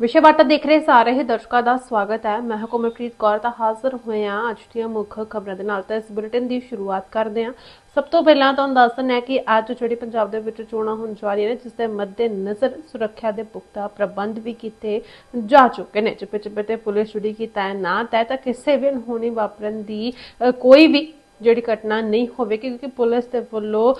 ਵਿਸ਼ੇ ਵਾਰਤਾ ਦੇਖ ਰਹੇ ਸਾਰੇ ਦਰਸ਼ਕਾਂ ਦਾ ਸਵਾਗਤ ਹੈ। ਮੈਂ ਹਾਂ ਕੌਰ ਤਾਂ ਹਾਜ਼ਰ ਹੋਏ ਹਾਂ ਅੱਜ ਦੀਆਂ ਮੁੱਖ ਖਬਰਾਂ ਦੇ ਨਾਲ। ਤਾਂ ਇਸ ਬੁਲੇਟਿਨ ਦੀ ਸ਼ੁਰੂਆਤ ਕਰਦੇ ਹਾਂ। ਸਭ ਤੋਂ ਪਹਿਲਾਂ ਤੁਹਾਨੂੰ ਦੱਸ ਦਿੰਦੇ ਕਿ ਅੱਜ ਜਿਹੜੀ ਪੰਜਾਬ ਦੇ ਵਿੱਚ ਚੋਣਾਂ ਹੋਣ ਜਾ ਰਹੀਆਂ ਨੇ, ਜਿਸ ਦੇ ਮੱਦੇ ਨਜ਼ਰ ਸੁਰੱਖਿਆ ਦੇ ਪੁਖਤਾ ਪ੍ਰਬੰਧ ਵੀ ਕੀਤੇ ਜਾ ਚੁੱਕੇ ਨੇ। ਚਿੱਪੇ ਚਿੱਪੇ ਤੇ ਪੁਲਿਸ ਜਿਹੜੀ ਕੀ ਤਾਇਨਾਤ ਹੈ ਤਾਂ ਕਿਸੇ ਵੀ ਅਣਹੋਣੀ ਵਾਪਰਨ ਦੀ ਕੋਈ ਵੀ ਜਿਹੜੀ ਘਟਨਾ ਨਹੀਂ ਹੋਵੇਗੀ ਕਿਉਂਕਿ ਪੁਲਿਸ ਦੇ ਵੱਲੋਂ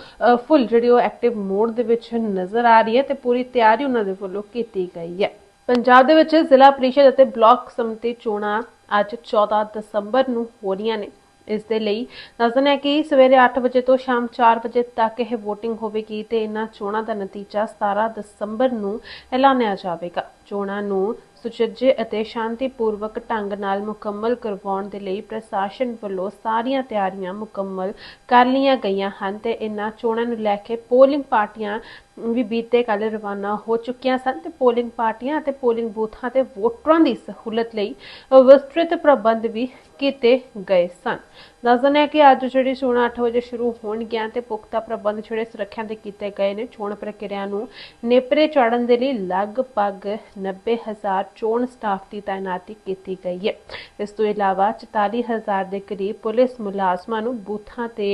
ਫੁੱਲ ਜਿਹੜੀ ਉਹ ਐਕਟਿਵ ਮੋਡ ਦੇ ਵਿੱਚ ਨਜ਼ਰ ਆ ਰਹੀ ਹੈ ਤੇ ਪੂਰੀ ਤਿਆਰੀ ਉਹਨਾਂ ਦੇ ਵੱਲੋਂ ਕੀਤੀ ਗਈ ਹੈ। ਪੰਜਾਬ ਦੇ ਵਿੱਚ ਜ਼ਿਲ੍ਹਾ ਪਰਿਸ਼ਦ ਅਤੇ ਬਲਾਕ ਸਮਿਤੀ ਚੋਣਾਂ ਅੱਜ 14 ਦਸੰਬਰ ਨੂੰ ਹੋ ਰਹੀਆਂ ਨੇ। ਇਸ ਦੇ ਲਈ ਦੱਸਣਾ ਹੈ ਕਿ ਸਵੇਰੇ 8 ਵਜੇ ਤੋਂ ਸ਼ਾਮ 4 ਵਜੇ ਤੱਕ ਇਹ VOTING ਹੋਵੇਗੀ ਤੇ ਇਹਨਾਂ ਚੋਣਾਂ ਦਾ ਨਤੀਜਾ 17 ਦਸੰਬਰ ਨੂੰ ਐਲਾਨਿਆ ਜਾਵੇਗਾ। ਚੋਣਾਂ ਨੂੰ ਸੁਚੱਜੇ ਅਤੇ ਸ਼ਾਂਤੀਪੂਰਵਕ ਢੰਗ ਨਾਲ ਮੁਕੰਮਲ ਕਰਵਾਉਣ ਦੇ ਲਈ ਪ੍ਰਸ਼ਾਸਨ ਵੱਲੋਂ ਸਾਰੀਆਂ ਤਿਆਰੀਆਂ ਮੁਕੰਮਲ ਕਰ ਲਈਆਂ ਗਈਆਂ ਹਨ ਤੇ ਇਹਨਾਂ ਚੋਣਾਂ ਨੂੰ ਲੈ ਕੇ ਪੋਲਿੰਗ ਪਾਰਟੀਆਂ ਵੀ ਬੀਤੇ ਕੱਲ ਰਵਾਨਾ ਹੋ ਚੁੱਕੀਆਂ ਸਨ ਤੇ ਪੋਲਿੰਗ ਪਾਰਟੀਆਂ ਅਤੇ ਪੋਲਿੰਗ ਬੂਥਾਂ ਤੇ ਵੋਟਰਾਂ ਦੀ ਸਹੂਲਤ ਲਈ ਵਿਸਤ੍ਰਿਤ ਪ੍ਰਬੰਧ ਵੀ ਕੀਤੇ ਗਏ ਸਨ। ਦੱਸਦੇ ਹੈ ਕਿ ਅੱਜ ਜਿਹੜੀ ਚੋਣਾਂ 8 ਵਜੇ ਸ਼ੁਰੂ ਹੋਣਗੀਆਂ ਤੇ ਪੁਖਤਾ ਪ੍ਰਬੰਧ ਜਿਹੜੇ ਸੁਰੱਖਿਆ ਦੇ ਕੀਤੇ ਗਏ ਨੇ, ਚੋਣ ਪ੍ਰਕਿਰਿਆ ਨੂੰ ਨੇਪਰੇ ਚਾੜਨ ਦੇ ਲਈ ਲਗਭਗ 90000 ਚੋਣ ਸਟਾਫ ਦੀ ਤਾਇਨਾਤੀ ਕੀਤੀ ਗਈ ਹੈ। ਇਸ ਤੋਂ ਇਲਾਵਾ 44000 ਦੇ ਕਰੀਬ ਪੁਲਿਸ ਮੁਲਾਜ਼ਮਾਂ ਨੂੰ ਬੂਥਾਂ ਤੇ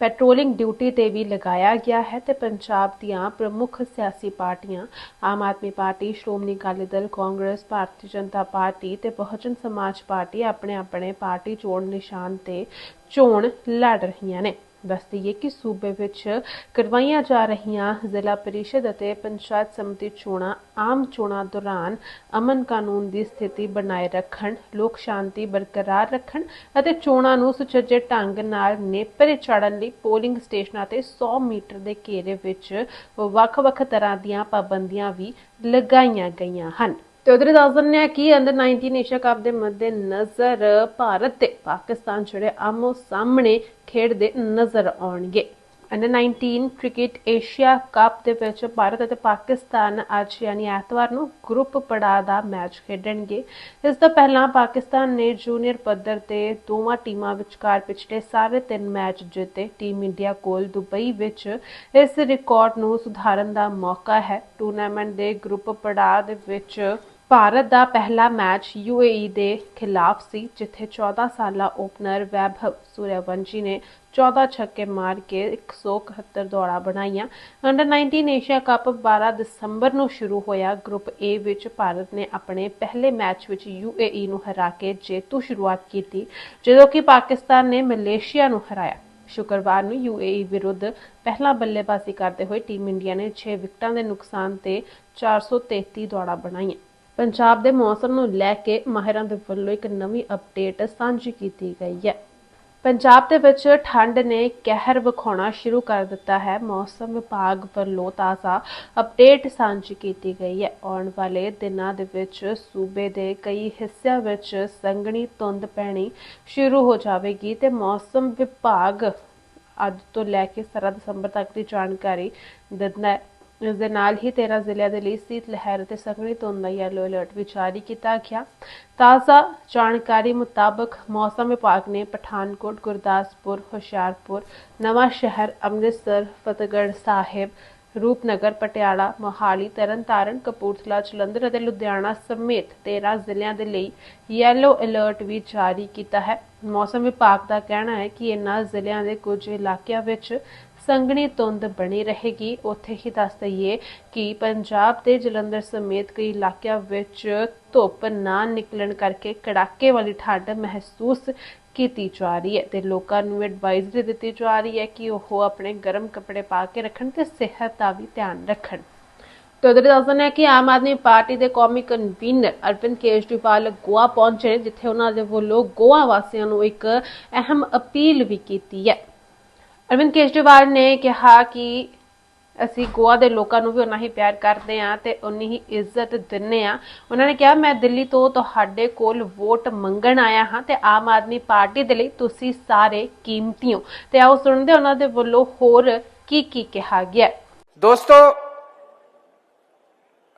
ਪੈਟਰੋਲਿੰਗ ਡਿਊਟੀ ਤੇ ਵੀ ਲਗਾਇਆ ਗਿਆ ਹੈ ਤੇ ਪੰਜਾਬ ਦੀਆਂ ਪ੍ਰਮੁੱਖ ਸਿਆਸੀ ਪਾਰਟੀਆਂ, Aam Aadmi party, Shiromani Akali Dal, Congress, Bharatiya Janata party ਤੇ ਬਹੁਜਨ ਸਮਾਜ ਪਾਰਟੀ ਆਪਣੇ ਆਪਣੇ ਪਾਰਟੀ ਚੋਣ ਨਿਸ਼ਾਨ ਤੇ ਚੋਣ ਲੜ ਰਹੀਆਂ ਨੇ। ਦੱਸਦੀ ਹੈ ਕਿ ਸੂਬੇ ਵਿੱਚ ਕਰਵਾਈਆਂ ਜਾ ਰਹੀਆਂ ਜ਼ਿਲ੍ਹਾ ਪਰਿਸ਼ਦ ਅਤੇ ਪੰਚਾਇਤ ਸਮਿਤੀ ਚੋਣਾਂ, ਆਮ ਚੋਣਾਂ ਦੌਰਾਨ ਅਮਨ ਕਾਨੂੰਨ ਦੀ ਸਥਿਤੀ ਬਣਾਏ ਰੱਖਣ, ਲੋਕ ਸ਼ਾਂਤੀ ਬਰਕਰਾਰ ਰੱਖਣ ਅਤੇ ਚੋਣਾਂ ਨੂੰ ਸੁਚੱਜੇ ਢੰਗ ਨਾਲ ਨੇਪਰੇ ਚਾੜਨ ਲਈ ਪੋਲਿੰਗ ਸਟੇਸ਼ਨਾਂ ਤੇ 100 ਮੀਟਰ ਦੇ ਘੇਰੇ ਵਿੱਚ ਵੱਖ-ਵੱਖ ਤਰ੍ਹਾਂ ਦੀਆਂ ਪਾਬੰਦੀਆਂ ਵੀ ਲਗਾਈਆਂ ਗਈਆਂ ਹਨ। ਤੇ ਦੱਸ ਦਿੰਦੇ ਆ ਕਿ ਅੰਡਰ 19 ਏਸ਼ੀਆ ਕੱਪ ਦੇ ਮੱਦੇ ਨਜ਼ਰ ਭਾਰਤ ਤੇ ਪਾਕਿਸਤਾਨ ਜਿਹੜੇ ਆਮੋ ਸਾਹਮਣੇ ਖੇਡਦੇ ਨਜ਼ਰ ਆਉਣਗੇ। ਅੰਡਰ 19 ਕ੍ਰਿਕਟ ਏਸ਼ੀਆ ਕੱਪ ਦੇ ਵਿੱਚ ਭਾਰਤ ਅਤੇ ਪਾਕਿਸਤਾਨ ਅੱਜ ਯਾਨੀ ਐਤਵਾਰ ਨੂੰ ਗਰੁੱਪ ਪੜਾਅ ਦਾ ਮੈਚ ਖੇਡਣਗੇ। ਇਸ ਤੋਂ ਪਹਿਲਾਂ ਪਾਕਿਸਤਾਨ ਨੇ ਜੂਨੀਅਰ ਪੱਧਰ ਤੇ ਦੋਵਾਂ ਟੀਮਾਂ ਵਿਚਕਾਰ ਪਿਛਲੇ ਸਾਰੇ ਤਿੰਨ ਮੈਚ ਜਿੱਤੇ। ਟੀਮ ਇੰਡੀਆ ਕੋਲ ਦੁਬਈ ਵਿੱਚ ਇਸ ਰਿਕਾਰਡ ਨੂੰ ਸੁਧਾਰਨ ਦਾ ਮੌਕਾ ਹੈ। ਟੂਰਨਾਮੈਂਟ ਦੇ ਗਰੁੱਪ ਪੜਾਅ ਦੇ ਵਿੱਚ ਭਾਰਤ ਦਾ ਪਹਿਲਾ ਮੈਚ ਯੂਏਈ ਦੇ ਖਿਲਾਫ ਸੀ, ਜਿੱਥੇ 14 ਸਾਲਾ ਓਪਨਰ ਵੈਭਵ ਸੂਰਯਵੰਸ਼ੀ ਨੇ 14 ਛੱਕੇ ਮਾਰ ਕੇ 171 ਦੌੜਾਂ ਬਣਾਈਆਂ। ਅੰਡਰ 19 ਏਸ਼ੀਆ ਕੱਪ 12 ਦਸੰਬਰ ਨੂੰ ਸ਼ੁਰੂ ਹੋਇਆ। ਗਰੁੱਪ A ਵਿੱਚ ਭਾਰਤ ਨੇ ਆਪਣੇ ਪਹਿਲੇ ਮੈਚ ਵਿੱਚ ਯੂਏਈ ਨੂੰ ਹਰਾ ਕੇ ਜੇਤੂ ਸ਼ੁਰੂਆਤ ਕੀਤੀ, ਜਦੋਂ ਕਿ ਪਾਕਿਸਤਾਨ ਨੇ ਮਲੇਸ਼ੀਆ ਨੂੰ ਹਰਾਇਆ। ਸ਼ੁੱਕਰਵਾਰ ਨੂੰ ਯੂਏਈ ਵਿਰੁੱਧ ਪਹਿਲਾ ਬੱਲੇਬਾਜ਼ੀ ਕਰਦੇ ਹੋਏ ਟੀਮ ਇੰਡੀਆ ਨੇ 6 ਵਿਕਟਾਂ ਦੇ ਨੁਕਸਾਨ ਤੇ 433 ਦੌੜਾਂ ਬਣਾਈਆਂ। ਪੰਜਾਬ ਦੇ ਮੌਸਮ ਨੂੰ ਲੈ ਕੇ ਮਾਹਿਰਾਂ ਦੇ ਵੱਲੋਂ ਇੱਕ ਨਵੀਂ ਅਪਡੇਟ ਸਾਂਝੀ ਕੀਤੀ ਗਈ ਹੈ। ਪੰਜਾਬ ਦੇ ਵਿੱਚ ਠੰਡ ਨੇ ਕਹਿਰ ਵਿਖਾਉਣਾ ਸ਼ੁਰੂ ਕਰ ਦਿੱਤਾ ਹੈ। ਮੌਸਮ ਵਿਭਾਗ ਵੱਲੋਂ ਤਾਜ਼ਾ ਅਪਡੇਟ ਸਾਂਝੀ ਕੀਤੀ ਗਈ ਹੈ। ਆਉਣ ਵਾਲੇ ਦਿਨਾਂ ਦੇ ਵਿੱਚ ਸੂਬੇ ਦੇ ਕਈ ਹਿੱਸਿਆਂ ਵਿੱਚ ਸੰਘਣੀ ਧੁੰਦ ਪੈਣੀ ਸ਼ੁਰੂ ਹੋ ਜਾਵੇਗੀ ਤੇ ਮੌਸਮ ਵਿਭਾਗ ਅੱਜ ਤੋਂ ਲੈ ਕੇ 17 ਦਸੰਬਰ ਤੱਕ ਦੀ ਜਾਣਕਾਰੀ ਦਿੰਦਾ ਹੈ। ਇਸ ਦੇ ਨਾਲ ਹੀ 13 ਜ਼ਿਲ੍ਹਿਆਂ ਦੇ ਲਈ ਸੀਤ ਲਹਿਰ ਅਤੇ ਸੰਘਣੀ ਧੁੰਦ ਦਾ ਯੈਲੋ ਅਲਰਟ ਵੀ ਜਾਰੀ ਕੀਤਾ ਗਿਆ ਤਾਜ਼ਾ ਜਾਣਕਾਰੀ ਮੁਤਾਬਕ ਮੌਸਮ ਵਿਭਾਗ ਨੇ ਪਠਾਨਕੋਟ ਗੁਰਦਾਸਪੁਰ ਹੁਸ਼ਿਆਰਪੁਰ ਨਵਾਂ ਸ਼ਹਿਰ ਅੰਮ੍ਰਿਤਸਰ ਫਤਿਹਗੜ੍ਹ ਸਾਹਿਬ ਰੂਪਨਗਰ, ਪਟਿਆਲਾ, ਮੋਹਾਲੀ, ਤਰਨਤਾਰਨ, ਕਪੂਰਥਲਾ, ਜਲੰਧਰ ਅਤੇ ਲੁਧਿਆਣਾ ਸਮੇਤ 13 ਜ਼ਿਲ੍ਹਿਆਂ ਦੇ ਲਈ ਯੈਲੋ ਅਲਰਟ ਵੀ ਜਾਰੀ ਕੀਤਾ ਹੈ। ਮੌਸਮ ਵਿਭਾਗ ਦਾ ਕਹਿਣਾ ਹੈ ਕਿ ਇਨ੍ਹਾਂ ਜ਼ਿਲ੍ਹਿਆਂ ਦੇ ਕੁਝ ਇਲਾਕਿਆਂ ਵਿੱਚ ਸੰਘਣੀ ਧੁੰਦ ਬਣੀ ਰਹੇਗੀ। ਉੱਥੇ ਹੀ ਦੱਸ ਦਈਏ ਕਿ ਪੰਜਾਬ ਦੇ ਜਲੰਧਰ ਸਮੇਤ ਕਈ ਇਲਾਕਿਆਂ ਵਿੱਚ ਧੁੱਪ ਨਾ ਨਿਕਲਣ ਕਰਕੇ ਕੜਾਕੇ ਵਾਲੀ ਠੰਡ ਮਹਿਸੂਸ ਕੀਤੀ ਜਾ ਰਹੀ ਹੈ ਤੇ ਲੋਕਾਂ ਨੂੰ ਐਡਵਾਈਜ਼ਰੀ ਦਿੱਤੀ ਜਾ ਰਹੀ ਹੈ ਕਿ ਉਹ ਆਪਣੇ ਗਰਮ ਕੱਪੜੇ ਪਾ ਕੇ ਰੱਖਣ ਤੇ ਸਿਹਤ ਦਾ ਵੀ ਧਿਆਨ ਰੱਖਣ। ਤੇ ਉਧਰ ਦੱਸਣਾ ਹੈ ਕਿ ਆਮ ਆਦਮੀ ਪਾਰਟੀ ਦੇ ਕੌਮੀ ਕਨਵੀਨਰ ਅਰਵਿੰਦ ਕੇਜਰੀਵਾਲ ਗੋਆ ਪਹੁੰਚੇ ਜਿੱਥੇ ਉਹਨਾਂ ਦੇ ਵੱਲੋਂ ਗੋਆ ਵਾਸੀਆਂ ਨੂੰ ਇੱਕ ਅਹਿਮ ਅਪੀਲ ਵੀ ਕੀਤੀ ਹੈ। ਅਰਵਿੰਦ ਕੇਜਰੀਵਾਲ ਨੇ ਕਿਹਾ ਕਿ ਅਸੀਂ ਗੋਆ ਦੇ ਲੋਕਾਂ ਨੂੰ ਵੀ ਉਨਾ ਹੀ ਪਿਆਰ ਕਰਦੇ ਹਾਂ ਤੇ ਉਨੀ ਹੀ ਇੱਜ਼ਤ ਦਿੰਨੇ ਆ ਉਹਨਾਂ ਨੇ ਕਿਹਾ ਮੈਂ ਦਿੱਲੀ ਤੋਂ ਤੁਹਾਡੇ ਕੋਲ ਵੋਟ ਮੰਗਣ ਆਇਆ ਹਾਂ ਤੇ ਆਮ ਆਦਮੀ ਪਾਰਟੀ ਦੇ ਲਈ ਤੁਸੀਂ ਸਾਰੇ ਕੀਮਤੀ ਹੋ ਤੇ ਆਓ ਸੁਣਦੇ ਹਾਂ ਉਹਨਾਂ ਦੇ ਵੱਲੋਂ ਹੋਰ ਕੀ ਕੀ ਕਿਹਾ ਗਿਆ ਹੈ। दोस्तों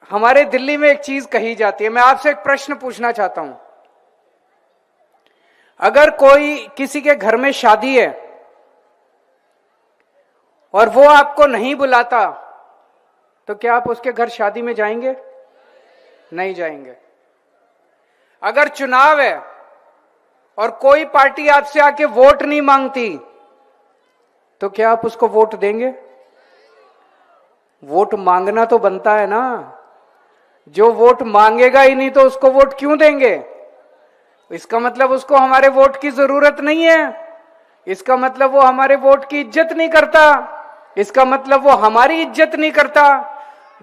हमारे दिल्ली में एक चीज कही जाती है मैं आपसे एक प्रश्न पूछना चाहता हूं अगर कोई किसी के घर में शादी है और वो आपको नहीं बुलाता तो क्या आप उसके घर शादी में जाएँगे? नहीं जाएँगे। अगर चुनाव है और कोई पार्टी आपसे आके वोट नहीं मांगती तो क्या आप उसको वोट देंगे? वोट मांगना तो बनता है ना। जो वोट मांगेगा ही नहीं तो उसको वोट क्यों देंगे? इसका मतलब उसको हमारे वोट की ज़रूरत नहीं है। इसका मतलब वो हमारे वोट की इज़्ज़त नहीं करता। इसका मतलब वो हमारी इज़्ज़त नहीं करता।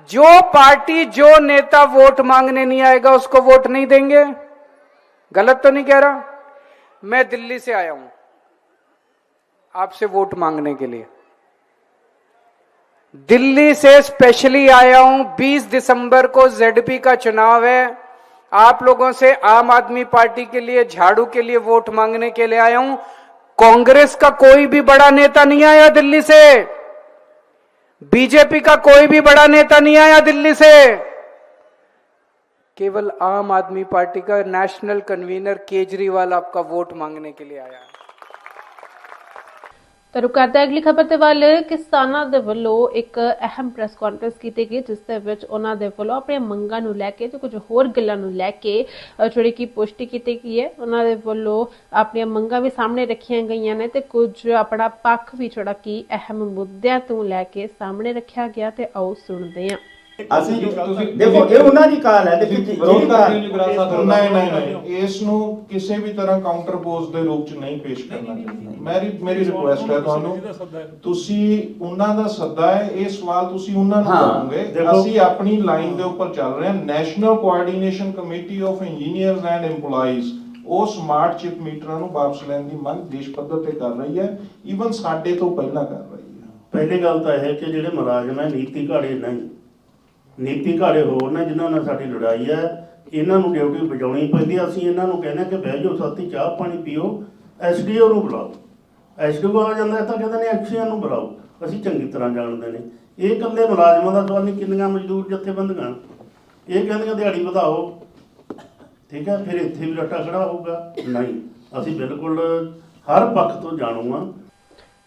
जो पार्टी, जो नेता वोट मांगने नहीं आएगा, उसको वोट नहीं देंगे। गलत तो नहीं कह रहा? मैं दिल्ली से आया हूँ आपसे वोट मांगने के लिए। दिल्ली से स्पेशली आया हूँ 20 दिसंबर को जेडपी का चुनाव है। आप लोगों से आम आदमी पार्टी के लिए, झाड़ू के लिए वोट मांगने के लिए आया हूँ। कांग्रेस का कोई भी बड़ा नेता नहीं आया दिल्ली से। बीजेपी का कोई भी बड़ा नेता नहीं आया दिल्ली से। केवल आम आदमी पार्टी का नेशनल कन्वीनर केजरीवाल आपका वोट मांगने के लिए आया। ਰੁਕ ਕਰਦੇ ਅਗਲੀ ਖਬਰ ਤੇ ਵੱਲ, ਕਿਸਾਨਾਂ ਦੇ ਵੱਲੋਂ ਇੱਕ ਅਹਿਮ ਪ੍ਰੈਸ ਕਾਨਫਰੰਸ ਕੀਤੀ ਗਈ, ਜਿਸ ਦੇ ਵਿੱਚ ਉਹਨਾਂ ਦੇ ਵੱਲੋਂ ਆਪਣੀਆਂ ਮੰਗਾਂ ਨੂੰ ਲੈ ਕੇ ਤੇ ਕੁਝ ਹੋਰ ਗੱਲਾਂ ਨੂੰ ਲੈ ਕੇ ਜਿਹੜੀ ਕਿ ਪੁਸ਼ਟੀ ਕੀਤੀ ਗਈ ਹੈ। ਉਹਨਾਂ ਦੇ ਵੱਲੋਂ ਆਪਣੀਆਂ ਮੰਗਾਂ ਵੀ ਸਾਹਮਣੇ ਰੱਖੀਆਂ ਗਈਆਂ ਨੇ ਤੇ ਕੁਝ ਆਪਣਾ ਪੱਖ ਵੀ ਜਿਹੜਾ ਕਿ ਅਹਿਮ ਮੁੱਦਿਆਂ ਤੋਂ ਲੈ ਕੇ ਸਾਹਮਣੇ ਰੱਖਿਆ ਗਿਆ ਤੇ ਆਓ ਸੁਣਦੇ ਹਾਂ। ਅਸੀਂ ਤੁਸੀਂ- ਦੇਖੋ ਇਹ ਉਹਨਾਂ ਦੀ ਕਾਲ ਹੈ ਦੇਖੋ ਤੁਸੀਂ ਜੀ- ਵਿਰੋਧ ਜਿਹੜੀ ਕਰ ਕਾਲ- ਰਹੇ ਹੋ ਜੀ ਗ੍ਰਾਸ ਸਾਹਿਬ ਦਾ। ਨਹੀਂ ਨਹੀਂ ਨਹੀਂ। ਇਸ ਨੂੰ ਕਿਸੇ ਵੀ ਤਰ੍ਹਾਂ ਕਾਊਂਟਰ ਪੋਜ਼ ਦੇ ਰੂਪ ਚ ਨਹੀਂ ਪੇਸ਼ ਕਰਨਾ ਚਾਹੀਦਾ। ਮੇਰੀ ਮੇਰੀ ਰਿਕੁਐਸਟ ਹੈ ਤੁਹਾਨੂੰ। ਤੁਸੀਂ ਉਹਨਾਂ ਦਾ ਸੱਦਾ ਹੈ ਇਹ ਸਵਾਲ ਤੁਸੀਂ ਉਹਨਾਂ ਨੂੰ ਕਰੋਗੇ। ਅਸੀਂ ਆਪਣੀ ਲਾਈਨ ਦੇ ਉੱਪਰ ਚੱਲ ਰਹੇ ਹਾਂ। National coordination committee of engineers and EMPLOYEES ਉਹ ਸਮਾਰਟ ਚਿਪ ਮੀਟਰਾਂ ਨੂੰ ਵਾਪਸ ਲੈਣ ਦੀ ਮੰਗ ਦੇਸ਼ ਪੱਧਰ ਤੇ ਕਰ ਰਹੀ ਹੈ। ਈਵਨ ਸਾਡੇ ਤੋਂ ਪਹਿਲਾਂ ਕਰ ਰਹੀ ਹੈ। ਪਹਿਲੀ ਗੱਲ ਤਾਂ ਇਹ ਹੈ ਕਿ ਜਿਹੜੇ ਮੁਲਾਜ਼ਮ ਹੈ ਨੀਤੀ ਘਾੜੇ ਨਹੀਂ। ਨੀਤੀ ਘਾੜੇ ਹੋਰ ਨੇ ਜਿਨ੍ਹਾਂ ਨਾਲ ਸਾਡੀ ਲੜਾਈ ਹੈ। ਇਹਨਾਂ ਨੂੰ ਡਿਊਟੀ ਬਚਾਉਣੀ ਪੈਂਦੀ ਹੈ। ਅਸੀਂ ਇਹਨਾਂ ਨੂੰ ਕਹਿੰਦੇ ਹਾਂ ਕਿ ਬਹਿ ਜਾਓ, ਸਾਥੀ ਚਾਹ ਪਾਣੀ ਪੀਓ ਐਸਡੀਓ ਨੂੰ ਬੁਲਾਓ। ਐਸਡੀਓ ਆ ਜਾਂਦਾ ਹੈ ਤਾਂ ਕਹਿੰਦੇ ਨੇ ਐਕਸੀਅਨ ਨੂੰ ਬੁਲਾਓ। ਅਸੀਂ ਚੰਗੀ ਤਰ੍ਹਾਂ ਜਾਣਦੇ ਨੇ। ਇਹ ਇਕੱਲੇ ਮੁਲਾਜ਼ਮਾਂ ਦਾ ਸਵਾਲ ਨਹੀਂ, ਕਿੰਨੀਆਂ ਮਜ਼ਦੂਰ ਜਥੇਬੰਦੀਆਂ ਇਹ ਕਹਿੰਦੀਆਂ ਦਿਹਾੜੀ ਵਧਾਓ। ਠੀਕ ਹੈ, ਫਿਰ ਇੱਥੇ ਵੀ ਰੱਟਾ ਖੜਾ ਹੋਊਗਾ। ਨਹੀਂ, ਅਸੀਂ ਬਿਲਕੁਲ ਹਰ ਪੱਖ ਤੋਂ ਜਾਣੂ ਹਾਂ।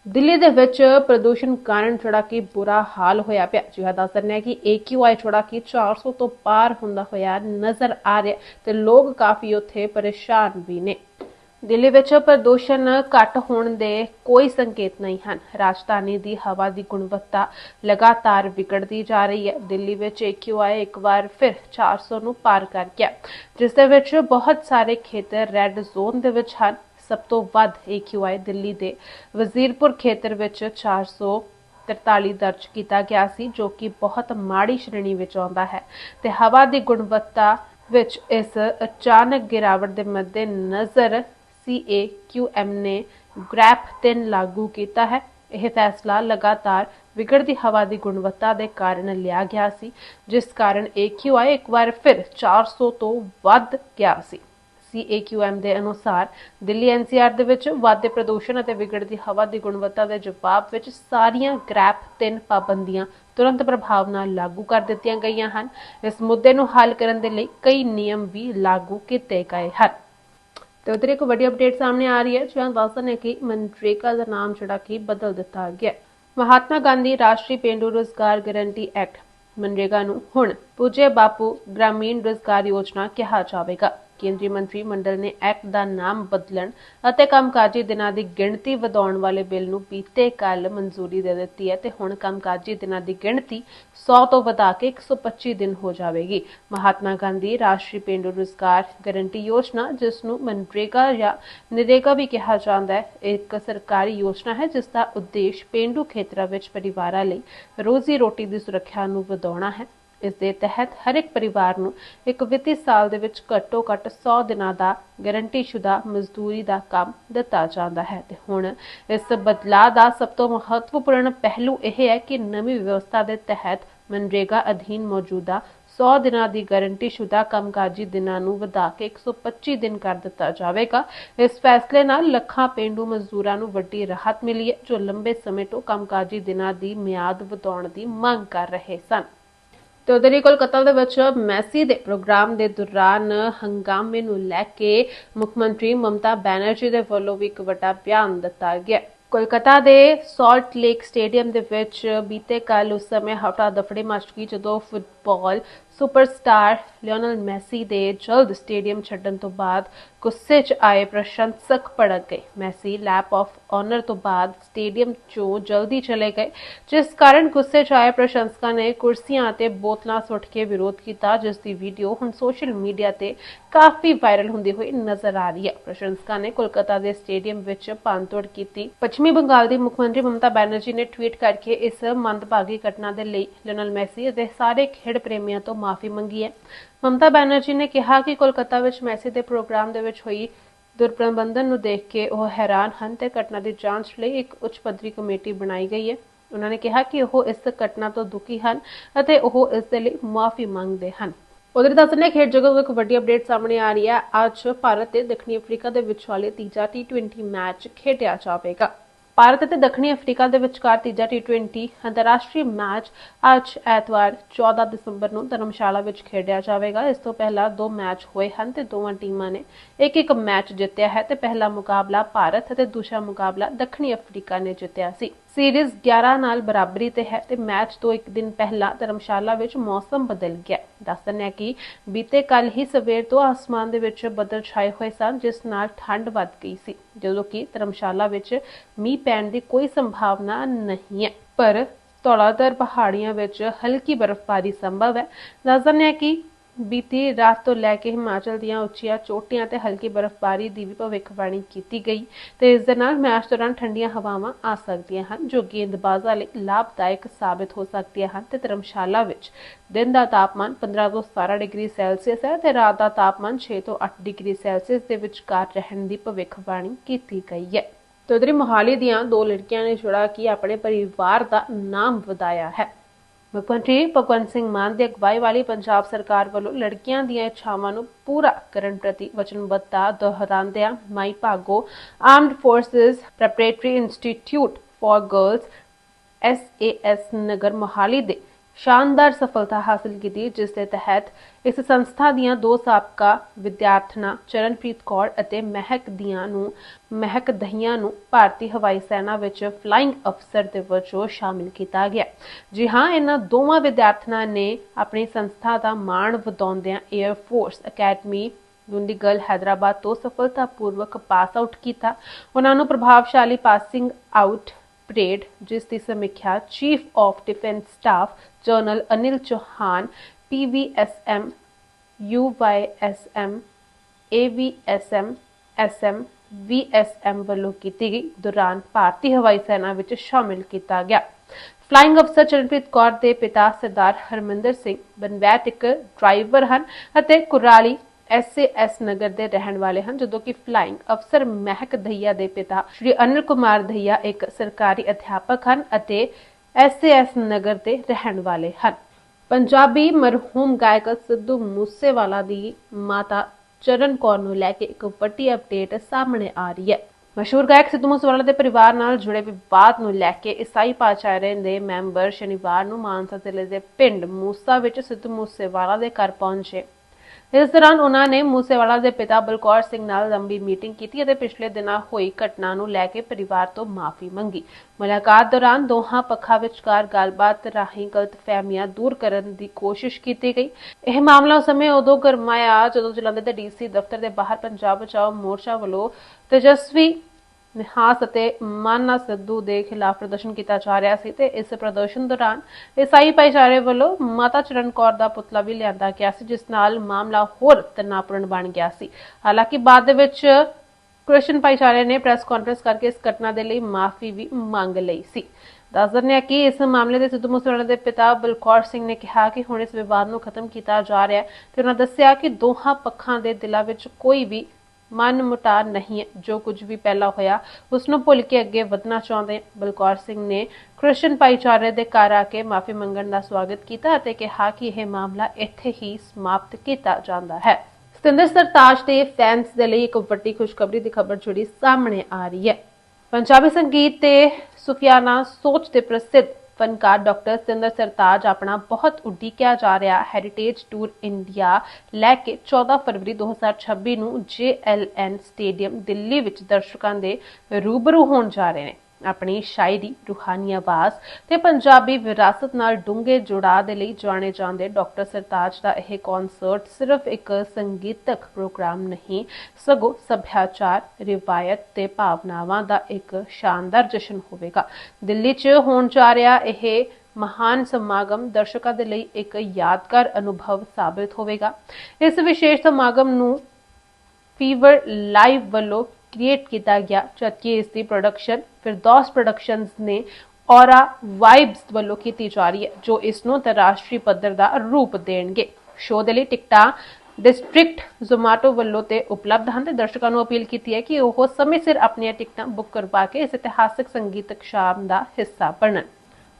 ਦਿੱਲੀ ਦੇ ਵਿੱਚ ਪ੍ਰਦੂਸ਼ਣ ਕਾਰਨ ਜਿਹੜਾ ਕਿ ਬੁਰਾ ਹਾਲ ਹੋਇਆ ਪਿਆ। ਜਿਹਾ ਦੱਸ ਦਿੰਦੇ ਹਾਂ ਕਿ AQI ਜਿਹੜਾ ਕਿ 400 ਤੋਂ ਪਾਰ ਹੁੰਦਾ ਹੋਇਆ ਨਜ਼ਰ ਆ ਰਿਹਾ ਤੇ ਲੋਕ ਕਾਫੀ ਉੱਥੇ ਪਰੇਸ਼ਾਨ ਵੀ ਨੇ। ਦਿੱਲੀ ਵਿੱਚ ਪ੍ਰਦੂਸ਼ਣ ਘੱਟ ਹੋਣ ਦੇ ਕੋਈ ਸੰਕੇਤ ਨਹੀਂ ਹਨ। ਰਾਜਧਾਨੀ ਦੀ ਹਵਾ ਦੀ ਗੁਣਵੱਤਾ ਲਗਾਤਾਰ ਵਿਗੜਦੀ ਜਾ ਰਹੀ ਹੈ। ਦਿੱਲੀ ਵਿੱਚ AQI ਇੱਕ ਵਾਰ ਫਿਰ 400 ਨੂੰ ਪਾਰ ਕਰ ਗਿਆ। ਜਿਸ ਦੇ ਵਿੱਚ ਬਹੁਤ ਸਾਰੇ ਖੇਤਰ ਰੈੱਡ ਜ਼ੋਨ ਦੇ ਵਿੱਚ ਹਨ। ਸਭ ਤੋਂ ਵੱਧ AQI ਦਿੱਲੀ ਦੇ ਵਜ਼ੀਰਪੁਰ ਖੇਤਰ ਵਿੱਚ 443 ਦਰਜ ਕੀਤਾ ਗਿਆ ਸੀ, ਜੋ ਕਿ ਬਹੁਤ ਮਾੜੀ ਸ਼੍ਰੇਣੀ ਵਿੱਚ ਆਉਂਦਾ ਹੈ ਤੇ ਹਵਾ ਦੀ ਗੁਣਵੱਤਾ ਵਿੱਚ ਇਸ ਅਚਾਨਕ ਗਿਰਾਵਟ ਦੇ ਮੱਦੇ ਨਜ਼ਰ CAQM ਨੇ ਗ੍ਰੈਪ 3 ਲਾਗੂ ਕੀਤਾ ਹੈ। ਇਹ ਫੈਸਲਾ ਲਗਾਤਾਰ ਵਿਗੜਦੀ ਹਵਾ ਦੀ ਗੁਣਵੱਤਾ ਦੇ ਕਾਰਨ ਲਿਆ ਗਿਆ ਸੀ, ਜਿਸ ਕਾਰਨ AQI ਇੱਕ ਵਾਰ ਫਿਰ 400 ਤੋਂ ਵੱਧ ਗਿਆ ਸੀ। CAQM ਦੇ ਅਨੁਸਾਰ, ਦਿੱਲੀ NCR ਦੇ ਵਿੱਚ ਵਾਧੇ ਪ੍ਰਦੂਸ਼ਣ ਅਤੇ ਵਿਗੜਦੀ ਹਵਾ ਦੀ ਗੁਣਵੱਤਾ ਦੇ ਜਵਾਬ ਵਿੱਚ ਸਾਰੀਆਂ ਗ੍ਰੈਪ 3 ਪਾਬੰਦੀਆਂ ਤੁਰੰਤ ਪ੍ਰਭਾਵ ਨਾਲ ਲਾਗੂ ਕਰ ਦਿੱਤੀਆਂ ਗਈਆਂ ਹਨ। ਇਸ ਮੁੱਦੇ ਨੂੰ ਹੱਲ ਕਰਨ ਦੇ ਲਈ ਕਈ ਨਿਯਮ ਵੀ ਲਾਗੂ ਕੀਤੇ ਗਏ ਹਨ। ਤੇ ਉਧਰ ਇੱਕ ਵੱਡੀ ਅਪਡੇਟ ਸਾਹਮਣੇ ਆ ਰਹੀ ਹੈ। ਜਿਹਾਂ ਦੱਸਦੇ ਨੇ ਕਿ ਮਨਰੇਗਾ ਦਾ ਨਾਮ ਜਿਹੜਾ ਕਿ ਬਦਲ ਦਿੱਤਾ ਗਿਆ। ਮਹਾਤਮਾ ਗਾਂਧੀ ਰਾਸ਼ਟਰੀ ਪੇਂਡੂ ਰੋਜ਼ਗਾਰ ਗਾਰੰਟੀ ਐਕਟ ਮਨਰੇਗਾ ਨੂੰ ਹੁਣ ਪੂਜੇ ਬਾਪੂ ਗ੍ਰਾਮੀਣ ਰੋਜ਼ਗਾਰ ਯੋਜਨਾ ਕਿਹਾ ਜਾਵੇਗਾ। ਕੇਂਦਰੀ ਮੰਤਰੀ ਮੰਡਲ ਨੇ ਐਕਟ ਦਾ ਨਾਮ ਬਦਲਣ ਅਤੇ ਕੰਮਕਾਜੀ ਦਿਨਾਂ ਦੀ ਗਿਣਤੀ ਵਧਾਉਣ ਵਾਲੇ ਬਿੱਲ ਨੂੰ ਬੀਤੇ ਕੱਲ ਮਨਜ਼ੂਰੀ ਦੇ ਦਿੱਤੀ ਹੈ ਤੇ ਹੁਣ ਕੰਮਕਾਜੀ ਦਿਨਾਂ ਦੀ ਗਿਣਤੀ 100 ਤੋਂ ਵਧਾ ਕੇ 125 ਦਿਨ ਹੋ ਜਾਵੇਗੀ। ਮਹਾਤਮਾ ਗਾਂਧੀ ਰਾਸ਼ਟਰੀ ਪੇਂਡੂ ਰੋਜ਼ਗਾਰ ਗਾਰੰਟੀ ਯੋਜਨਾ, ਜਿਸ ਨੂੰ ਮਨਰੇਗਾ ਜਾਂ ਨਰੇਗਾ ਵੀ ਕਿਹਾ ਜਾਂਦਾ ਹੈ, ਇੱਕ ਸਰਕਾਰੀ ਯੋਜਨਾ ਹੈ, ਜਿਸ ਦਾ ਉਦੇਸ਼ ਪੇਂਡੂ ਖੇਤਰਾਂ ਵਿੱਚ ਪਰਿਵਾਰਾਂ ਲਈ ਰੋਜ਼ੀ ਰੋਟੀ ਦੀ ਸੁਰੱਖਿਆ ਨੂੰ ਵਧਾਉਣਾ ਹੈ। ਇਸ ਦੇ ਤਹਿਤ ਹਰ ਇੱਕ ਪਰਿਵਾਰ ਨੂੰ ਇੱਕ ਵਿੱਤੀ ਸਾਲ ਦੇ ਵਿੱਚ ਘੱਟੋ ਘੱਟ 100 ਦਿਨਾਂ ਦਾ ਗਾਰੰਟੀਸ਼ੁਦਾ ਮਜ਼ਦੂਰੀ ਦਾ ਕੰਮ ਦਿੱਤਾ ਜਾਂਦਾ ਹੈ। ਤੇ ਹੁਣ ਇਸ ਬਦਲਾਅ ਦਾ ਸਭ ਤੋਂ ਮਹੱਤਵਪੂਰਨ ਪਹਿਲੂ ਇਹ ਹੈ ਕਿ ਨਵੀਂ ਵਿਵਸਥਾ ਦੇ ਤਹਿਤ ਮਨਰੇਗਾ ਅਧੀਨ ਮੌਜੂਦਾ 100 ਦਿਨਾਂ ਦੀ ਗਾਰੰਟੀਸ਼ੁਦਾ ਕੰਮਕਾਜੀ ਦਿਨਾਂ ਨੂੰ ਵਧਾ ਕੇ 125 ਦਿਨ ਕਰ ਦਿੱਤਾ ਜਾਵੇਗਾ। ਇਸ ਫੈਸਲੇ ਨਾਲ ਲੱਖਾਂ ਪੇਂਡੂ ਮਜ਼ਦੂਰਾਂ ਨੂੰ ਵੱਡੀ ਰਾਹਤ ਮਿਲੀ ਹੈ, ਜੋ ਲੰਬੇ ਸਮੇਂ ਤੋਂ ਕੰਮਕਾਜੀ ਦਿਨਾਂ ਦੀ ਮਿਆਦ ਵਧਾਉਣ ਦੀ ਮੰਗ ਕਰ ਰਹੇ ਸਨ। ਤੇ ਉਧਰ ਹੀ ਕੋਲਕਾਤਾ ਦੇ ਵਿੱਚ ਮੈਸੀ ਦੇ ਪ੍ਰੋਗਰਾਮ ਦੇ ਦੌਰਾਨ ਹੰਗਾਮੇ ਨੂੰ ਲੈ ਕੇ ਮੁੱਖ ਮੰਤਰੀ ਮਮਤਾ ਬੈਨਰਜੀ ਦੇ ਵੱਲੋਂ ਵੀ ਇੱਕ ਵੱਡਾ ਬਿਆਨ ਦਿੱਤਾ ਗਿਆ। ਕੋਲਕਾਤਾ ਦੇ ਸਾਲਟ ਲੇਕ ਸਟੇਡੀਅਮ ਦੇ ਵਿੱਚ ਬੀਤੇ ਕੱਲ ਉਸ ਸਮੇਂ ਹਫਤਾ ਦਫੜੇ ਮਚ ਗਈ ਜਦੋਂ ਫੁੱਟਬਾਲ ਸੁਪਰਸਟਾਰ ਲਿਓਨਲ ਮੈਸੀ ਦੇ ਜਲਦ ਸਟੇਡੀਅਮ ਛੱਡਣ ਤੋਂ ਬਾਅਦ ਗੁੱਸੇ 'ਚ ਆਏ ਪ੍ਰਸ਼ੰਸਕ ਭੜਕ ਗਏ। ਮੈਸੀ ਲੈਪ ਆਫ ਆਨਰ ਤੋਂ ਬਾਅਦ ਸਟੇਡੀਅਮ 'ਚੋਂ ਜਲਦੀ ਚਲੇ ਗਏ, ਜਿਸ ਕਾਰਨ ਗੁੱਸੇ 'ਚ ਆਏ ਪ੍ਰਸ਼ੰਸਕਾਂ ਨੇ ਕੁਰਸੀਆਂ ਅਤੇ ਬੋਤਲਾਂ ਸੁੱਟ ਕੇ ਵਿਰੋਧ ਕੀਤਾ, ਜਿਸ ਦੀ ਵੀਡੀਓ ਹੁਣ ਸੋਸ਼ਲ ਮੀਡੀਆ ਤੇ ਕਾਫੀ ਵਾਇਰਲ ਹੁੰਦੀ ਹੋਈ ਨਜ਼ਰ ਆ ਰਹੀ ਹੈ। ਪ੍ਰਸ਼ੰਸਕਾਂ ਨੇ ਕੋਲਕਾਤਾ ਦੇ ਸਟੇਡੀਅਮ ਵਿੱਚ ਭੰਨਤੋੜ ਕੀਤੀ। ਪੱਛਮੀ ਬੰਗਾਲ ਦੀ ਮੁੱਖ ਮੰਤਰੀ ਮਮਤਾ ਬੈਨਰਜੀ ਨੇ ਟਵੀਟ ਕਰਕੇ ਇਸ ਮੰਦਭਾਗੀ ਘਟਨਾ ਦੇ ਲਈ ਲਿਓਨਲ ਮੈਸੀ ਅਤੇ ਸਾਰੇ ਖੇਡ ਪ੍ਰੇਮੀਆਂ ਤੋਂ ਮਾਫੀ ਮੰਗੀ ਹੈ। ਮਮਤਾ ਬੈਨਰਜੀ ਨੇ ਕਿਹਾ ਕਿ ਕੋਲਕਾਤਾ ਵਿੱਚ ਮੈਸੀ ਦੇ ਪ੍ਰੋਗਰਾਮ ਦੇ ਵਿੱਚ ਹੋਈ ਦੁਰਪ੍ਰਬੰਧਨ ਨੂੰ ਦੇਖ ਕੇ ਉਹ ਹੈਰਾਨ ਹਨ ਤੇ ਘਟਨਾ ਦੀ ਜਾਂਚ ਲਈ ਇੱਕ ਉੱਚ ਪੱਧਰੀ ਕਮੇਟੀ ਬਣਾਈ ਗਈ ਹੈ। ਉਹਨਾਂ ਨੇ ਕਿਹਾ ਕਿ ਉਹ ਇਸ ਘਟਨਾ ਤੋਂ ਦੁਖੀ ਹਨ ਅਤੇ ਉਹ ਇਸ ਦੇ ਲਈ ਮਾਫੀ ਮੰਗਦੇ ਹਨ। ਉਧਰ ਦੱਸ ਦੱਸਣੇ ਖੇਡ ਜਗਤ ਤੋਂ ਵੱਡੀ ਅਪਡੇਟ ਸਾਹਮਣੇ ਆ ਰਹੀ ਹੈ। ਅੱਜ ਭਾਰਤ ਤੇ ਦੱਖਣੀ ਅਫਰੀਕਾ ਦੇ ਵਿਚਾਲੇ ਤੀਜਾ T20 ਮੈਚ ਖੇਡਿਆ ਜਾਵੇਗਾ। ਭਾਰਤ ਅਤੇ ਦੱਖਣੀ ਅਫਰੀਕਾ ਦੇ ਵਿਚਕਾਰ ਤੀਜਾ T20 ਅੰਤਰਰਾਸ਼ਟਰੀ ਮੈਚ ਅੱਜ ਐਤਵਾਰ 14 ਦਸੰਬਰ ਨੂੰ ਧਰਮਸ਼ਾਲਾ ਵਿੱਚ ਖੇਡਿਆ ਜਾਵੇਗਾ। ਇਸ ਤੋਂ ਪਹਿਲਾਂ ਦੋ ਮੈਚ ਹੋਏ ਹਨ ਤੇ ਦੋਵਾਂ ਟੀਮਾਂ ਨੇ ਇੱਕ ਇੱਕ ਮੈਚ ਜਿੱਤਿਆ ਹੈ ਤੇ ਪਹਿਲਾ ਮੁਕਾਬਲਾ ਭਾਰਤ ਅਤੇ ਦੂਸਰਾ ਮੁਕਾਬਲਾ ਦੱਖਣੀ ਅਫਰੀਕਾ ਨੇ ਜਿੱਤਿਆ ਸੀ। ਸੀਰੀਜ਼ 11 ਨਾਲ ਬਰਾਬਰੀ ਤੇ ਹੈ ਤੇ ਮੈਚ ਤੋਂ ਇੱਕ ਦਿਨ ਪਹਿਲਾਂ ਧਰਮਸ਼ਾਲਾ ਵਿੱਚ ਮੌਸਮ ਬਦਲ ਗਿਆ। ਦੱਸਣ ਹੈ ਕਿ ਬੀਤੇ ਕੱਲ ਹੀ ਸਵੇਰ ਤੋਂ ਆਸਮਾਨ ਦੇ ਵਿੱਚ ਬੱਦਲ ਛਾਏ ਹੋਏ ਸਨ, ਜਿਸ ਨਾਲ ਠੰਡ ਵੱਧ ਗਈ ਸੀ, ਜਦੋਂ ਕਿ ਧਰਮਸ਼ਾਲਾ ਵਿੱਚ ਮੀਂਹ ਪੈਣ ਦੀ ਕੋਈ ਸੰਭਾਵਨਾ ਨਹੀਂ ਹੈ। ਪਰ ਧੌਲਾਧਰ ਪਹਾੜੀਆਂ ਵਿੱਚ ਹਲਕੀ ਬਰਫ਼ਬਾਰੀ ਸੰਭਵ ਹੈ। ਦੱਸਣ ਹੈ ਕਿ ਬੀਤੀ ਰਾਤ ਤੋਂ ਲੈ ਕੇ ਹਿਮਾਚਲ ਦੀਆਂ ਉੱਚੀਆਂ ਚੋਟੀਆਂ ਤੇ ਹਲਕੀ ਬਰਫ਼ਬਾਰੀ ਦੀ ਵੀ ਭਵਿੱਖਬਾਣੀ ਕੀਤੀ ਗਈ ਤੇ ਇਸ ਦੇ ਨਾਲ ਮੈਚ ਦੌਰਾਨ ਠੰਡੀਆਂ ਹਵਾਵਾਂ ਆ ਸਕਦੀਆਂ ਹਨ, ਜੋ ਗੇਂਦਬਾਜ਼ਾਂ ਲਈ ਲਾਭਦਾਇਕ ਸਾਬਤ ਹੋ ਸਕਦੀਆਂ ਹਨ ਤੇ ਧਰਮਸ਼ਾਲਾ ਵਿੱਚ ਦਿਨ ਦਾ ਤਾਪਮਾਨ 15 ਤੋਂ 17 ਡਿਗਰੀ ਸੈਲਸੀਅਸ ਹੈ ਤੇ ਰਾਤ ਦਾ ਤਾਪਮਾਨ 6 ਤੋਂ 8 ਡਿਗਰੀ ਸੈਲਸੀਅਸ ਦੇ ਵਿਚਕਾਰ ਰਹਿਣ ਦੀ ਭਵਿੱਖਬਾਣੀ ਕੀਤੀ ਗਈ ਹੈ। ਤੇ ਉਧਰ ਮੋਹਾਲੀ ਦੀਆਂ ਦੋ ਲੜਕੀਆਂ ਨੇ ਜਿਹੜਾ ਕਿ ਆਪਣੇ ਪਰਿਵਾਰ ਦਾ ਨਾਮ ਵਧਾਇਆ ਹੈ। ਮੁੱਖ ਮੰਤਰੀ ਭਗਵੰਤ ਸਿੰਘ ਮਾਨ ਦੀ ਅਗਵਾਈ ਵਾਲੀ ਪੰਜਾਬ ਸਰਕਾਰ ਵੱਲੋਂ ਲੜਕੀਆਂ ਦੀਆਂ ਇੱਛਾਵਾਂ ਨੂੰ ਪੂਰਾ ਕਰਨ ਪ੍ਰਤੀ ਵਚਨਬੱਧਤਾ ਦੁਹਰਾਉਂਦਿਆਂ Mai Bhago armed forces preparatory institute for girls SAS Nagar Mohali ਦੇ ਸ਼ਾਨਦਾਰ ਸਫਲਤਾ ਹਾਸਲ ਕੀਤੀ, ਜਿਸ ਦੇ ਤਹਿਤ ਇਸ ਸੰਸਥਾ ਦੀਆਂ ਦੋ ਸਾਬਕਾ ਵਿਦਿਆਰਥਣਾਂ, ਚਰਨਪ੍ਰੀਤ ਕੌਰ ਅਤੇ ਮਹਿਕ ਦੀਆਂ ਨੂੰ, ਮਹਿਕ ਦਹੀਆਂ ਨੂੰ ਭਾਰਤੀ ਹਵਾਈ ਸੈਨਾ ਵਿੱਚ ਫਲਾਈਂਗ ਅਫਸਰ ਦੇ ਵਜੋਂ ਸ਼ਾਮਿਲ ਕੀਤਾ ਗਿਆ। ਜੀ ਹਾਂ, ਇਹਨਾਂ ਦੋਵਾਂ ਵਿਦਿਆਰਥਣਾਂ ਨੇ ਆਪਣੀ ਸੰਸਥਾ ਦਾ ਮਾਣ ਵਧਾਉਂਦਿਆਂ air force academy Dundigal Hyderabad ਤੋਂ ਸਫਲਤਾਪੂਰਵਕ ਪਾਸ ਆਊਟ ਕੀਤਾ। ਉਹਨਾਂ ਨੂੰ ਪ੍ਰਭਾਵਸ਼ਾਲੀ ਪਾਸਿੰਗ ਆਊਟ ਪਰੇਡ ਜਿਸ ਦੀ ਸਮੀਖਿਆ chief of defence staff general Anil Chauhan PVSM UYSM AVSM SM VSM ਵੱਲੋਂ ਕੀਤੀ ਗਈ ਦੌਰਾਨ ਭਾਰਤੀ ਹਵਾਈ ਸੈਨਾ ਵਿੱਚ ਸ਼ਾਮਿਲ ਕੀਤਾ ਗਿਆ। ਫਲਾਈਂਗ ਅਫਸਰ ਚਰਨਪ੍ਰੀਤ ਕੌਰ ਦੇ ਪਿਤਾ ਸਰਦਾਰ ਹਰਮਿੰਦਰ ਸਿੰਘ ਬਨਵੈਤ ਇੱਕ ਡਰਾਈਵਰ ਹਨ ਅਤੇ ਕੁਰਾਲੀ ਐਸਏਐਸ ਨਗਰ ਦੇ ਰਹਿਣ ਵਾਲੇ ਹਨ, ਜਦੋਂ ਕਿ ਫਲਾਈਂਗ ਅਫਸਰ ਮਹਿਕ ਦਹੀਆ ਦੇ ਪਿਤਾ ਸ਼੍ਰੀ ਅਨਿਲ ਕੁਮਾਰ ਦਹੀਆ ਇੱਕ ਸਰਕਾਰੀ ਅਧਿਆਪਕ ਹਨ ਅਤੇ ਐਸਏਐਸ ਨਗਰ ਦੇ ਰਹਿਣ ਵਾਲੇ ਹਨ। ਪੰਜਾਬੀ ਮਰਹੂਮ ਗਾਇਕ ਸਿੱਧੂ ਮੂਸੇਵਾਲਾ ਦੀ ਮਾਤਾ ਚਰਨ ਕੌਰ ਨੂੰ ਲੈ ਕੇ ਇੱਕ ਵੱਡੀ ਅਪਡੇਟ ਸਾਹਮਣੇ ਆ ਰਹੀ ਹੈ। ਮਸ਼ਹੂਰ ਗਾਇਕ ਸਿੱਧੂ ਮੂਸੇਵਾਲਾ ਦੇ ਪਰਿਵਾਰ ਨਾਲ ਜੁੜੇ ਵਿਵਾਦ ਨੂੰ ਲੈ ਕੇ ਈਸਾਈ ਭਾਈਚਾਰੇ ਦੇ ਮੈਂਬਰ ਸ਼ਨੀਵਾਰ ਨੂੰ ਮਾਨਸਾ ਜ਼ਿਲ੍ਹੇ ਦੇ ਪਿੰਡ ਮੂਸਾ ਵਿੱਚ ਸਿੱਧੂ ਮੂਸੇਵਾਲਾ ਦੇ ਘਰ ਪਹੁੰਚੇ। ਇਸ ਦੌਰਾਨ ਉਹਨਾਂ ਨੇ ਮੂਸੇਵਾਲਾ ਦੇ ਪਿਤਾ ਬਲਕੌਰ ਸਿੰਘ ਨਾਲ ਲੰਬੀ ਮੀਟਿੰਗ ਕੀਤੀ ਅਤੇ ਪਿਛਲੇ ਦਿਨਾਂ ਹੋਈ ਘਟਨਾ ਨੂੰ ਲੈ ਕੇ ਪਰਿਵਾਰ ਤੋਂ ਮਾਫੀ ਮੰਗੀ। ਮੁਲਾਕਾਤ ਦੌਰਾਨ ਦੋਹਾਂ ਪੱਖਾਂ ਵਿਚਕਾਰ ਗੱਲਬਾਤ ਰਾਹੀਂ ਗਲਤਫਹਿਮੀਆਂ ਦੂਰ ਕਰਨ ਦੀ ਕੋਸ਼ਿਸ਼ ਕੀਤੀ ਗਈ। ਇਹ ਮਾਮਲਾ ਉਸ ਸਮੇਂ ਉਦੋਂ ਗਰਮਾਇਆ ਜਦੋਂ ਜਲੰਧਰ ਦੇ ਡੀਸੀ ਦਫ਼ਤਰ ਦੇ ਬਾਹਰ ਪੰਜਾਬ ਬਚਾਓ ਮੋਰਚਾ ਵੱਲੋਂ ਤੇਜਸਵੀ ਨਿਹਾਸ ਅਤੇ ਮਾਨਾ ਸਿੱਧੂ ਦੇ ਖਿਲਾਫ ਪ੍ਰਦਰਸ਼ਨ ਕੀਤਾ ਜਾ ਰਿਹਾ ਸੀ ਤੇ ਇਸ ਪ੍ਰਦਰਸ਼ਨ ਦੌਰਾਨ ਈਸਾਈ ਭਾਈਚਾਰੇ ਵੱਲੋਂ ਮਾਤਾ ਚਰਨ ਕੌਰ ਦਾ ਪੁਤਲਾ ਵੀ ਲਿਆਂਦਾ ਗਿਆ ਸੀ, ਜਿਸ ਨਾਲ ਮਾਮਲਾ ਹੋਰ ਤਣਾਅਪੂਰਨ ਬਣ ਗਿਆ ਸੀ। ਹਾਲਾਂਕਿ ਬਾਅਦ ਦੇ ਵਿੱਚ ਕ੍ਰਿਸਚਨ ਭਾਈਚਾਰੇ ਨੇ ਪ੍ਰੈਸ ਕਾਨਫਰੰਸ ਕਰਕੇ ਇਸ ਘਟਨਾ ਦੇ ਲਈ ਮਾਫੀ ਵੀ ਮੰਗ ਲਈ ਸੀ। ਦੱਸ ਦਿੰਦੇ ਆ ਕਿ ਇਸ ਮਾਮਲੇ ਦੇ ਸਿੱਧੂ ਮੂਸੇਵਾਲਾ ਦੇ ਪਿਤਾ ਬਲਕੌਰ ਸਿੰਘ ਨੇ ਕਿਹਾ ਕਿ ਹੁਣ ਇਸ ਵਿਵਾਦ ਨੂੰ ਖਤਮ ਕੀਤਾ ਜਾ ਰਿਹਾ ਹੈ ਤੇ ਉਹਨਾਂ ਦੱਸਿਆ ਕਿ ਦੋਹਾਂ ਪੱਖਾਂ ਦੇ ਦਿਲਾਂ ਵਿੱਚ ਕੋਈ ਵੀ ਮਨ ਮੁਟਾਰ ਨਹੀਂ ਜੋ ਕੁਝ ਵੀ ਪਹਿਲਾਂ ਹੋਇਆ। ਉਸ ਨੂੰ ਭੁੱਲ ਕੇ ਅੱਗੇ ਵਧਣਾ ਚਾਹੁੰਦੇ ਬਲਕੌਰ ਸਿੰਘ ਨੇ ਕ੍ਰਿਸਚਨ ਭਾਈਚਾਰੇ ਦੇ ਘਰ ਆ ਕੇ ਮਾਫੀ ਮੰਗਣ ਦਾ ਸਵਾਗਤ ਕੀਤਾ ਅਤੇ ਕਿਹਾ ਕਿ ਇਹ ਮਾਮਲਾ ਇੱਥੇ ਹੀ ਸਮਾਪਤ ਕੀਤਾ ਜਾਂਦਾ ਹੈ। ਸਤਿੰਦਰ ਸਰਤਾਜ ਦੇ ਫੈਨਸ ਦੇ ਲਈ ਇੱਕ ਵੱਡੀ ਖੁਸ਼ਖਬਰੀ ਦੀ ਖਬਰ ਜੁੜੀ ਸਾਹਮਣੇ ਆ ਰਹੀ ਹੈ। ਪੰਜਾਬੀ ਸੰਗੀਤ ਤੇ ਸੁਫਿਆਨਾ ਸੋਚ ਦੇ ਪ੍ਰਸਿੱਧ ਫਨਕਾਰ ਡਾਕਟਰ ਸਤਿੰਦਰ ਸਰਤਾਜ ਆਪਣਾ ਬਹੁਤ ਉਡੀਕਿਆ ਜਾ ਰਿਹਾ ਹੈਰੀਟੇਜ ਟੂਰ ਇੰਡੀਆ ਲੈ ਕੇ 14 ਫਰਵਰੀ 2026 ਨੂੰ JLN ਸਟੇਡੀਅਮ ਦਿੱਲੀ ਵਿੱਚ ਦਰਸ਼ਕਾਂ ਦੇ ਰੂਬਰੂ ਹੋਣ ਜਾ ਰਹੇ ਨੇ। ਆਪਣੀ ਸ਼ਾਇਰੀ, ਰੂਹਾਨੀ ਆਵਾਜ਼ ਤੇ ਪੰਜਾਬੀ ਵਿਰਾਸਤ ਨਾਲ ਡੂੰਘੇ ਜੁੜਾਅ ਦੇ ਲਈ ਜਾਣੇ ਜਾਂਦੇ ਡਾਕਟਰ ਸਰਤਾਜ ਦਾ ਇਹ ਕਨਸਰਟ ਸਿਰਫ ਇੱਕ ਸੰਗੀਤਕ ਪ੍ਰੋਗਰਾਮ ਨਹੀਂ, ਸਗੋਂ ਸੱਭਿਆਚਾਰ, ਰਿਵਾਇਤ ਤੇ ਭਾਵਨਾਵਾਂ ਦਾ ਇੱਕ ਸ਼ਾਨਦਾਰ ਜਸ਼ਨ ਹੋਵੇਗਾ। ਦਿੱਲੀ 'ਚ ਹੋਣ ਜਾ ਰਿਹਾ ਇਹ ਮਹਾਨ ਸਮਾਗਮ ਦਰਸ਼ਕਾਂ ਦੇ ਲਈ ਇੱਕ ਯਾਦਗਾਰ ਅਨੁਭਵ ਸਾਬਿਤ ਹੋਵੇਗਾ। ਇਸ ਵਿਸ਼ੇਸ਼ ਸਮਾਗਮ ਨੂੰ ਫੀਵਰ ਲਾਈਵ ਵੱਲੋਂ ਕ੍ਰੀਏਟ ਕੀਤਾ ਗਿਆ। ਜਦਕਿ ਇਸ ਦੀ ਪ੍ਰੋਡਕਸ਼ਨ ਫਿਰਦੌਸ ਪ੍ਰੋਡਕਸ਼ਨਸ ਨੇ ਔਰਾ ਵਾਈਬਸ ਵੱਲੋਂ ਕੀਤੀ ਜਾ ਰਹੀ ਹੈ, ਜੋ ਇਸ ਨੂੰ ਅੰਤਰਰਾਸ਼ਟਰੀ ਪੱਧਰ ਦਾ ਰੂਪ ਦੇਣਗੇ। ਸ਼ੋਅ ਦੇ ਲਈ ਟਿਕਟਾਂ ਡਿਸਟ੍ਰਿਕਟ ਜ਼ੋਮੈਟੋ ਵੱਲੋਂ ਤੇ ਉਪਲਬਧ ਹਨ ਤੇ ਦਰਸ਼ਕਾਂ ਨੂੰ ਅਪੀਲ ਕੀਤੀ ਹੈ ਕਿ ਉਹ ਸਮੇਂ ਸਿਰ ਆਪਣੀਆਂ ਟਿਕਟਾਂ ਬੁੱਕ ਕਰਵਾ ਕੇ ਇਸ ਇਤਿਹਾਸਕ ਸੰਗੀਤਕ ਸ਼ਾਮ ਦਾ ਹਿੱਸਾ ਬਣਨ।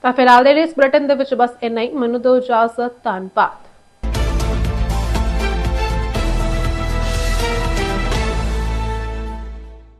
ਤਾਂ ਫਿਲਹਾਲ ਦੇ ਲਈ ਇਸ ਬੁਲੇਟਿਨ ਦੇ ਵਿੱਚ ਬਸ ਇੰਨਾ ਹੀ। ਮੈਨੂੰ ਦਿਓ ਇਜਾਜ਼ਤ, ਧੰਨਵਾਦ।